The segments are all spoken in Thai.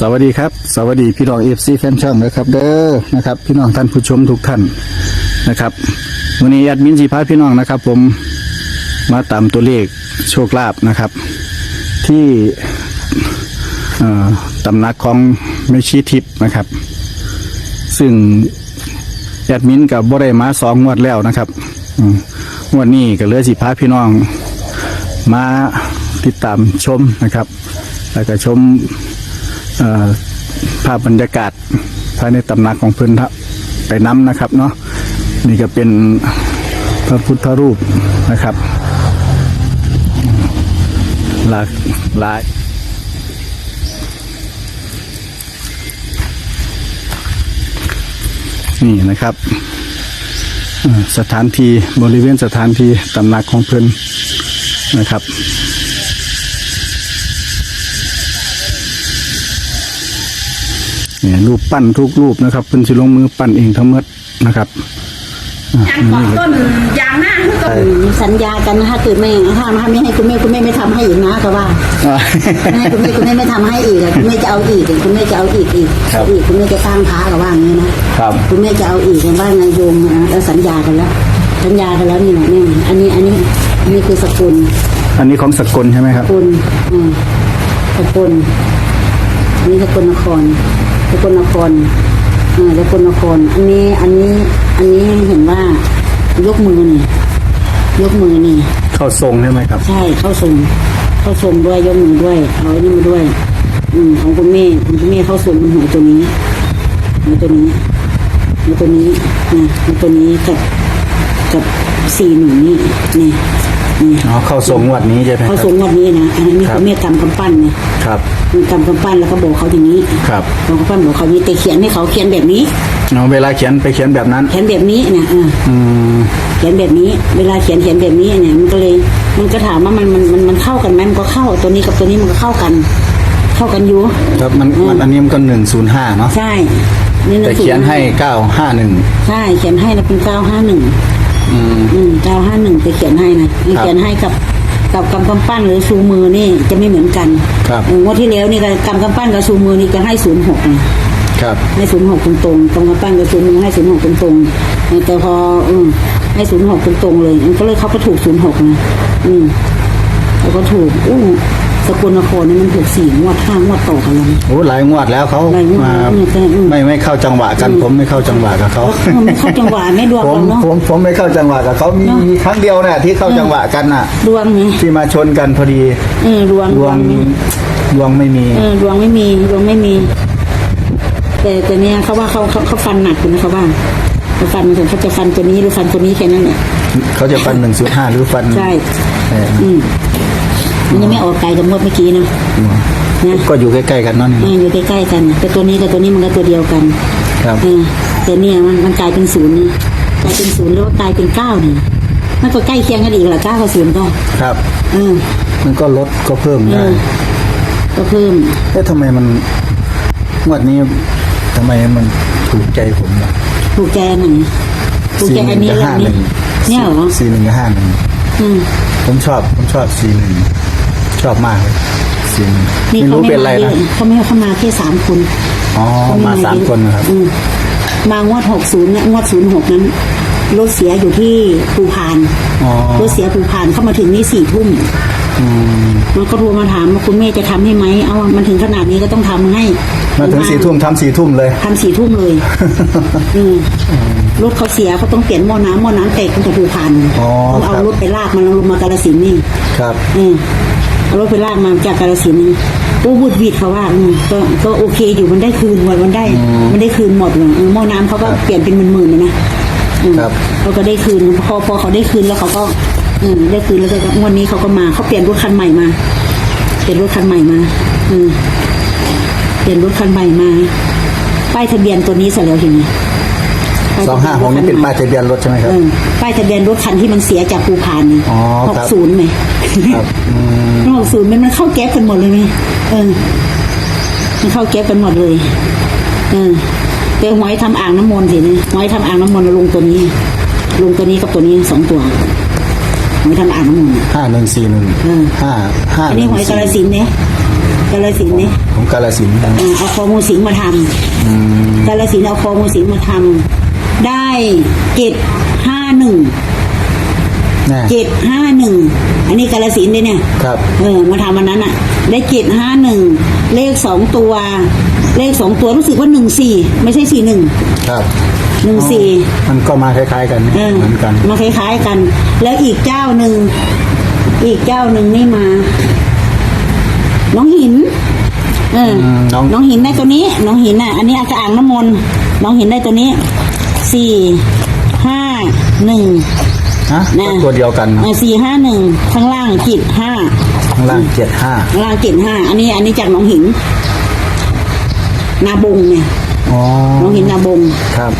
สวัสดีครับ สวัสดีพี่น้องเอฟซีแฟนช่องนะครับ เด้อนะครับ พี่น้องท่านผู้ชมทุกท่านนะครับวันนี้แอดมินสีพาพี่น้องนะครับ ผมมาตามตัวเลขโชคลาภนะครับ ที่ตำนักของเมชีทิพย์นะครับ ซึ่งแอดมินกับบได้มาสองงวดแล้วนะครับงวดนี้ก็เหลือสิพาพี่น้องมาติดตามชมนะครับ แล้วก็ชม ภาพบรรยากาศภายในตำหนักของเพื่อนทับไปน้ำนะครับเนาะนี่ก็เป็นพระพุทธรูปนะครับหลากหลายนี่นะครับสถานที่บริเวณสถานที่ตำหนักของเพื่อนนะครับ เนี่ยรูปปั้นทุกรูปนะครับเป็นสิลงมือปั้นเองทั้งหมดนะครับอะยางก่อนต้นยางหน้าคือต้นสัญญากันนะถ้าเกิดไม่ถ้าถ้าไม่ให้คุณแม่คุณแม่ไม่ทำให้อีกนะก็ว่าอะไม่ให้คุณแม่คุณแม่ไม่ทำให้อีกอะคุณแม่จะเอาอีกอะคุณแม่จะเอาอีกอีกครับ อีกคุณแม่จะสร้างพระก็ว่าอย่างนี้นะ ครับ คุณแม่จะเอาอีกว่าไงโยมนะแล้วสัญญากันแล้ว สัญญากันแล้วนี่นะนี่อันนี้อันนี้อันนี้คือสกุลอันนี้ของสกลใช่ไหมคสรับ กุลอืมสกุลอันนี้สกุลนครส กุลนครอ่าสกุลนคร อันนี้อันนี้ อันนี้เห็นว่ายกมือนี่ยกมือนี่ เข้าทรงใช่ไหมครับ ใช่เข้าทรงเข้าทรงด้วยยกมือด้วยเอาไอ้นี่มาด้วย อืมของคุณแม่ของคุณแม่เข้าทรงมันหัวตัวนี้หัวตัวนี้หัวตัวนี้นะหัวตัวนี้กับกับสี่หนึ่งนี่นี่ นี่อ๋อเข้าทรงงวัดนี้ใช่ไหมคเข้ารับทรงวันนี้นะอันนี้ครับคุณแม่กำกำปั้นไงครับ มีกำกำปั้นแล้วก็บอกเขาอย่างนี้ครับ บอกกำปั้นบอกเขานี้แต่เขียนให้เขาเขียนแบบนี้ เอาเวลาเขียนไปเขียนแบบนั้น เขียนแบบนี้นะเอออืม เขียนแบบนี้ เวลาเขียนเขียนแบบนี้เนี่ยมันก็เลย มันก็ถามว่ามันมันมันมันเข้ากันไหมมันก็เข้าตัวนี้กับตัวนี้มันก็เข้ากัน เข้ากันอยู่ ครับมันมันอันนี้มันก็หนึ่งศูนย์ห้าเนาะใช่นี่แต่เขียนให้เก้าห้าหนึ่งใช่เขียนให้นะเป็นเก้าห้าหนึ่ง อืม อืมเก้าห้าหนึ่งไปเขียนให้นะเขียนให้กับกับกำกำปั้นหรือชูมือนี่จะไม่เหมือนกันครับ เอองวดที่แล้วนี่ก็กำกำปั้นกับชูมือนี่จะให้ศูนย์หกนะครับ ให้ศูนย์หกตรงตรงๆตรงกับปั้นกับศูนย์หนึ่งให้ศูนย์หกตรงตรงๆแต่พออืมให้ศูนย์หกตรงตรงๆเลยมันก็เลยเขาก็ถูกศูนย์หกนะอืมแล้วก็ถูกอู้ สกลนครนี่มันถูกสี่งวดห้างวดต่อกันแล้วนะโอ้หลายงวดแล้วเขาหลายงวดมาแล้วเนี่ยแต่อืม ไม่ไม่เข้าจังหวะกัน ผมไม่เข้าจังหวะกับเขาเออไม่เข้าจังหวะไม่ดวงผมเราเนาะ ผมผมไม่เข้าจังหวะกับเขามีเนอะ มีครั้งเดียวน่ะที่เข้าจังหวะกันน่ะ ดวงไงที่มาชนกันพอดีเออดวงดวงดวงไม่มีเออดวงไม่มีดวงไม่มี แต่แต่เนี่ยเขาว่าเขาเขาเขาฟันหนักอยู่นะเขาว่าเขาฟันมันถึงเขาจะฟันตัวนี้หรือฟันตัวนี้แค่นั้นแหละเขาจะฟันหนึ่งศูนย์ห้าหรือฟันใช่ เอ่ออืม มันยังไม่ออกไกลกับงวดเมื่อกี้นะนะก็อยู่ใกล้ๆกันเนั่นเอออยู่ใกล้ๆกัน แต่ตัวนี้กับตัวนี้มันก็ตัวเดียวกัน ครับเออแต่เนี่ยมันมันกลายเป็นศูนย์นะกลายเป็นศูนย์หรือว่ากลายเป็นเก้าเนี่ยมันก็ใกล้เคียงกันอีกแหละเก้ากับศูนย์ก็ครับ เออ มันก็ลดก็เพิ่มเอได้อก็เพิ่มเอ๊ะทำไมมันงวดนี้ทำไมมันถูกใจผมล่ะถูกใจอันไหนถูกใจอันนี้กับแล้วห้าอันหนี้นึ่งเนี่ยเหรอสี่หนึ่งกับห้าหนึ่งอืมผมชอบผมชอบสี่หนึ่ง ชอบมากเลยสี่หนึ่งนี่ไม่เขารู้ไม่เป็นมาไรเยนะ อะเขาไม่เขามาแค่สามคนอ๋อมาสามคนนะครับ อืมมางวดหกศูนย์เนี่ยงวดศูนย์หกนั้นรถเสียอยู่ที่ภูพานอ๋อ รถเสียภูพานเข้ามาถึงนี่สี่ทุ่มอืมมันก็โทรมาถามว่าคุณแม่จะทำให้ไหมเอามันถึงขนาดนี้ก็ต้องทำให้มาถึงสี่ทุ่มทำสี่ทุ่มเลย ทำสี่ทุ่มเลย อืมรถเขาเสียเขาต้องเปลี่ยนหม้อน้ำหม้อน้ำแตกตั้งแต่ภูพานอ๋อต้องเอาครับ รถไปลากมันลงมากาลสินธุ์นี่ ครับ อืมเอา รถไปลากมาจากกาลสินธุ์นี่โอ้บุดวิดเขาว่าอืมก็ก็โอเคอยู่มันได้คืนหมดมันได้ มันได้คืนหมดเลยเออหม้อน้ำเขาก็เปลี่ยนเป็นหมื่นๆเลยนะอืมครับ เขาก็ได้คืนพอพอเขาได้คืนแล้วเขาก็อืมได้คืนแล้วก็งวดนี้เขาก็มาเขาเปลี่ยนรถคันใหม่มา เปลี่ยนรถคันใหม่มาอืมเปลี่ยนรถคันใหม่มา ป้ายทะเบียนตัวนี้เสร็จแล้วทีนี้ป้ย สองห้าหกนี่เป็นป้ายทะเบียนรถใช่ไหมครับ เออป้ายทะเบียนรถคันที่มันเสียจากภูพานนี่อ๋อหคกรับ ศูนย์ไหมครับอืมหกศูนย์มันมันเข้าแก๊ปกันหมดเลยไหมเออ มันเข้าแก๊ปกันหมดเลย เออแต่หวยทำอ่างน้ำมนต์สิเนี่ยหวยทำอ่างน้ำมนต์ลงตัวนี้ ลงตัวนี้กับตัวนี้สองตัวหวยทำอ่างน้ำมนต์ ห้าหนึ่งสี่หนึ่งอืม ห้าห้าอันหนี้นึ่งหวยกาสี่ลสินธุ์เนี่ยกกาลสินธุ์นี่ของกาลสินธุ์เออเอาคองูสิงมาทำกาลสินธุ์เอาคองูสิงมาทำ ได้เจ็ดห้าหนึ่งนะเจ็ดห้าหนึ่งอันนี้กาลสินธุ์เนี่ยเนี่ย ครับ เออมาทำอันนั้นอะได้เจ็ดห้าหนึ่งเลขสองตัว เลขสองตัวรู้สึกว่าหนึ่งสี่ไม่ใช่สี่หนึ่งครับหนึ่งสี่มันก็มาคล้าย ๆ กันเออเหมือนกัน มาคล้าย ๆกัน แล้วอีกเจ้าหนึ่งอีกเจ้าหนึ่งนี่มา น้องหิน เอออมน้อง น้องหินได้ตัวนี้ น้องหินอะ อันนี้อาจจะอ่างน้ำมนต์น้องหินได้ตัวนี้ สี่ห้าหนึ่งฮะนะ ตัวเดียวกันสี่ห้าหนึ่งข้างล่างจิตห้าข้างล่างเจ็ดห้าข้างล่างจิตห้าอันนี้อันนี้จากน้องหิน นาบงเนี่ยอ๋อน้องหินนาบงครับ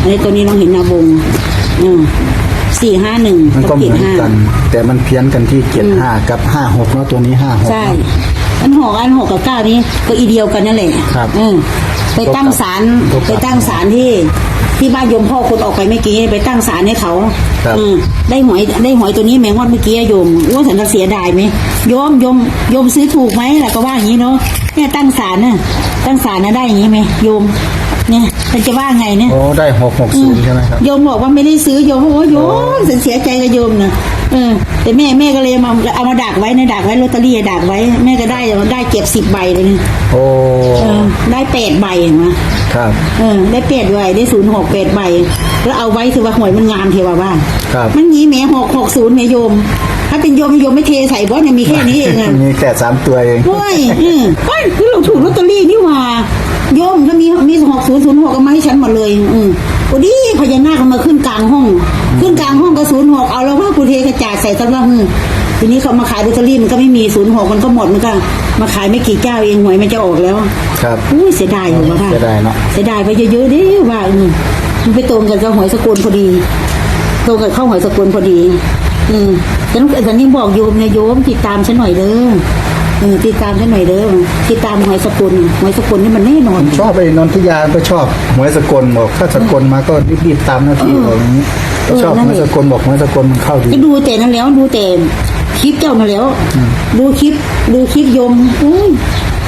อันนี้ตัวนี้น้องหินนาบงอืมสี่ห้าหนึ่งมันก็กับเหจิมืตอนห้ากัน แต่มันเพี้ยนกันที่เจ็ดห้ากับห้าหกเนาะตัวนี้ห้าหกใช่ อันหกอันหกกับเก้านี้ก็อีเดียวกันนั่นแหละครับเออไปตั้งศาลยกกลับไปตั้งศาลที่ ที่บ้านโยมพ่อคนออกไปเมื่อกี้ไปตั้งศาลให้เขาครับ อืมได้หวยได้หวยตัวนี้แมงวันเมื่อกี้อะโยมว่าฉันจะเสียดายไหมโยมโยมโยมซื้อถูกไหมล่ะก็ว่าอย่างนี้เนาะเนี่ยตั้งศาลน่ะตั้งศาลน่ะได้อย่างนี้ไหมโยม เนี่ยมันจะว่าไงเนี่ยโอ้ได้หกหกศูนย์ใช่ไหมครับ โยมบอกว่าไม่ได้ซื้อโยมบอกว่าโยมฉันเสียใจกับโยมนะเออแต่แม่แม่ก็เลยมาเอามาดักไว้ในะดักไว้ลอตเตอรี่อะดักไว้ แม่ก็ได้ได้เก็บสิบใบเลยนะโอ้เออได้แปดใบเห็นไหมครับเออได้แปดใบได้ศูนย์หกแปดใบแล้วเอาไว้ถือว่าหวยมันงามเทว่าบ้านครับมันงี้แหม่หกหกศูนย์แหม่โยม ถ้าเป็นโยมโยมไม่เทใส่บอสเนี่ยมีแค่นี้เองอะ มีแค่สามตัวเอง โอ้ยเออเฮ้ยคือเราถูกลอตเตอรี่นี่หว่าโยมถ้ามีมีหกศูนย์ศูนย์หกก็มาให้ฉันหมดเลย อืมโอ้ดีพญานาคมันมาขึ้นกลางห้อง ขึ้นกลางห้องก็ศูนย์หกเอาแล้วว่ากูเทกระจาดใส่กันว่าอืมทีนี้เขามาขายลอตเตอรี่มันก็ไม่มีศูนย์หกมันก็หมดมันก็มาขายไม่กี่เจ้าเองหวยมันจะออกแล้วครับ อุ้ยเสียดายเหรอวะเสียดายเนอะ เสียดายไปเยอะๆเด้ว่าอืมมันไปตรงกันกับหวยสกุลพอดี ตรงกับเข้าหวยสกุลพอดี อืม ฉันฉันยังบอกโยมเนี่ยโยมติดตามฉันหน่อยเด้อเออติดตามฉันหน่อยเด้อติดตามหวยสกุลหวยสกุลนี่มันแน่นอน ชอบไอ้นนทยาก็ชอบหวยสกลบอกถ้าสกลมาก็รีบๆตามหน้าที่บอกอย่างนี้เออชอบนั่นหวยแหสละกลบอกหวยสกลมันเข้าดี ก็ดูแต่นั้นแล้วดูแต่คลิปเจ้ามาแล้ว ดูคลิปดูคลิปโยมอุ้ย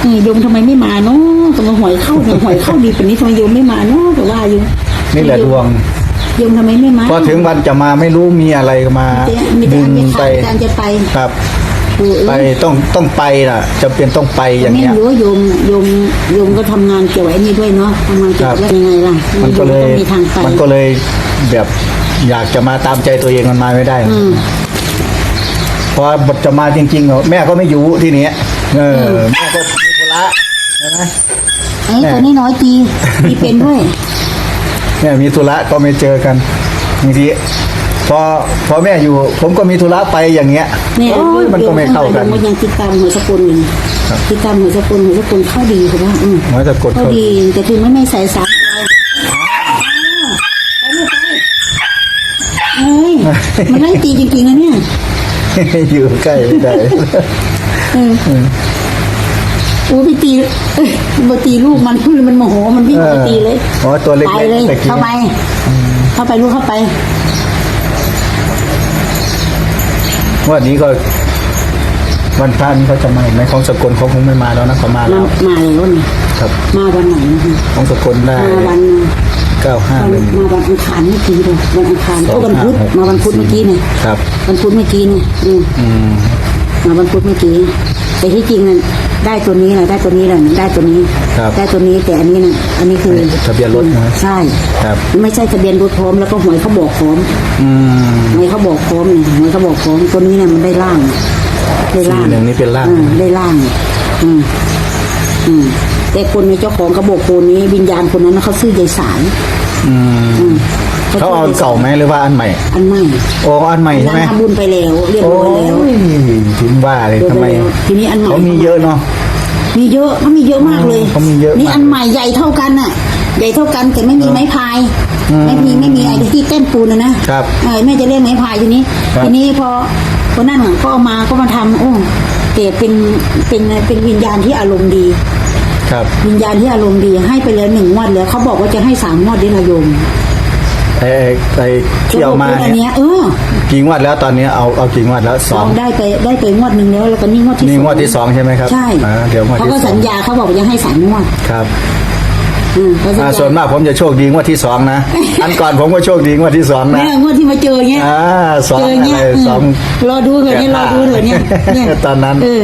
เออโยมทำไมไม่มาเนาะทำไมหวยเข้าเนี่ยหวยเข้าดีแบบนี้ทำไมโยมไม่มาเนาะแต่ว่าอยู่นี่แหละดวง โยมทำไมไม่มาพอถึงวันจะมาไม่รู้มีอะไรมามีแต่ดึงมีไปแต่การจะไปครับเออไปต้องต้องไปน่ะจำเป็นต้องไปอย่างแม่เงี้ยรู้ว่าโยมโยมโยมก็ทำงานเกี่ยวกับไอ้นี่ด้วยเนาะทำงานเกี่ยวกับครับยังไงล่ะมันก็เลยโต้องมีทางไปมันก็เลยแบบอยากจะมาตามใจตัวเองมันมาไม่ได้อืมพอบทจะมาจริงๆเหรอแม่ก็ไม่อยู่ที่เนี้ยเออแม่ก็มีธุระใช่ไหมไอ้แม่ตัวนี้น้อยตีตีเป็นด้วย แม่มีธุระก็ไม่เจอกันบางทีพอพอแม่อยู่ ผมก็มีธุระไปอย่างเงี้ยเนี่ยโอ้ยมันก็ไม่เข้ากันโยมยังติดตามหัวสกุลอยู่ครับติดตามหัวสกุลหัวสกุลเข้าดีถูกไหมอืมหวยสกลเข้าเข้าดีแต่ถึงไม่ไม่ใส่สามเอ้ยมันไล่ตีจริงๆนะเนี่ย อยู่ใกล้ไม่ได้ เออโอ้ไปตีเอ้ยไปตีลูกมันพึ่งมันโมโหมันวิ่งไปตีเลยอ๋อตัวเล็กไปๆเลยตะกี้เข้าไป เข้าไปลูกเข้าไปวันนี้ก็วันพระนี้เขาจะมาไหมของสกลเขาคงไม่มาแล้วนะเขามามาแล้วมาแล้วนี่ครับ มาวันไหนนะคะของสกลได้มาวันเก้าห้าวันหนึ่งมาวันอังคารเมื่อกี้เลยวันอังคารสองโอ้วันพุธห้าหกมาวันพุธเมื่อกี้เนี่ยครับวันพุธเมื่อกี้เนี่ยอืมอืมมาวันพุธเมื่อกี้แต่ที่จริงน่ะ ได้ตัวนี้แหละได้ตัวนี้แหละได้ตัวนี้ ครับได้ตัวนี้แต่อันนี้น่ะอันนี้คือทะเบียนรถนะใช่ครับไม่ใช่ทะเบียนรถพร้อมแล้วก็หวยเขาบอกพร้อมอืมหวยเขาบอกพร้อมเนี่ยหวยเขาบอกพร้อมตัวนี้เนี่ยมันได้ล่างได้ล่างสี่หนึ่งนี่เป็นล่างอืมได้ล่าง อืมอืมแต่คนในเจ้าของกระบอกโคนนี้วิญญาณคนนั้นน่ะเขาซื้อยายสายอืมอืม เขาเอาซื้ยยสยเก่าไหมหรือว่าอันใหม่ อันใหม่โอ้อันใหม่ใช่ไหมนั้นทำบุญไปแล้วเรียบโอ้ร้อยแล้วยถึงว่าเลยเรียบทำร้ไมอยแล้วทีนี้อันใหม่เขามีเยอะเนาะมีเยอะเขามีเยอะมากเลยเขามีเยอะนี่มากอันใหม่ใหญ่เท่ากันน่ะ ใหญ่เท่ากันแต่ไม่มีไม้พายอืมไม่มีไม่มีไอ้ที่เต้นปูนนะนะครับเออแม่จะเรียกไม้พายทีนี้ครับทีนี้พอคนนั่นน่ะก็เอามาก็มาทำโอ้แต่เป็นเป็นเป็นวิญญาณที่อารมณ์ดีครับวิญญาณที่อารมณ์ดีให้ไปแล้วหนึ่งงวดแล้วเขาบอกว่าจะให้สามงวดด้วยนะโยม ไอ้ไอ้ที่เอามาเนี่ย เออกี่งวดแล้วตอนนี้เอาเอากี่งวดแล้วสลอองงได้ไปได้ไปงวดหนึ่งแล้วแล้วก็นี่งวดที่นี่สองวดที่สองใช่ไหมครับใช่อ่าเดี๋ยวงวดเขาที่ก็สอสังญญาเขาบอกว่าจะให้สามงวดครับอืมเขาสัญอ่าญาส่วนมากผมจะโชคดีงวดที่สองนะ อันก่อนผมก็โชคดีงวดที่สองนะ เนี่ยงวดที่มาเจอเงี้ยอ่าสองเจอเงี้ไรยสองรอดูเถอะเนี่ยรอดูเถอะเนี่ยเนี่ย ตอนนั้น เออ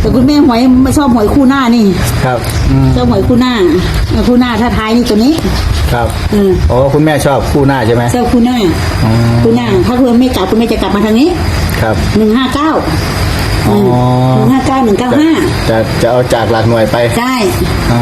แต่คุณแม่หวยไม่ชอบหวยคู่หน้านี่ครับอืมชอบหวยคู่หน้าเออคู่หน้าถ้าท้ายนี่ตัวนี้ ครับเออโอ้คุณแม่ชอบคู่หน้าใช่ไหมชอบคู่หน้าอืมคู่หน้า ถ้าคุณไม่กลับคุณแม่จะกลับมาทางนี้ครับ หนึ่งห้าเก้าอ๋อ หนึ่งห้าเก้าหนึ่งเก้าห้าจะจะเอาจากหลักหน่วยไปใช่อ่า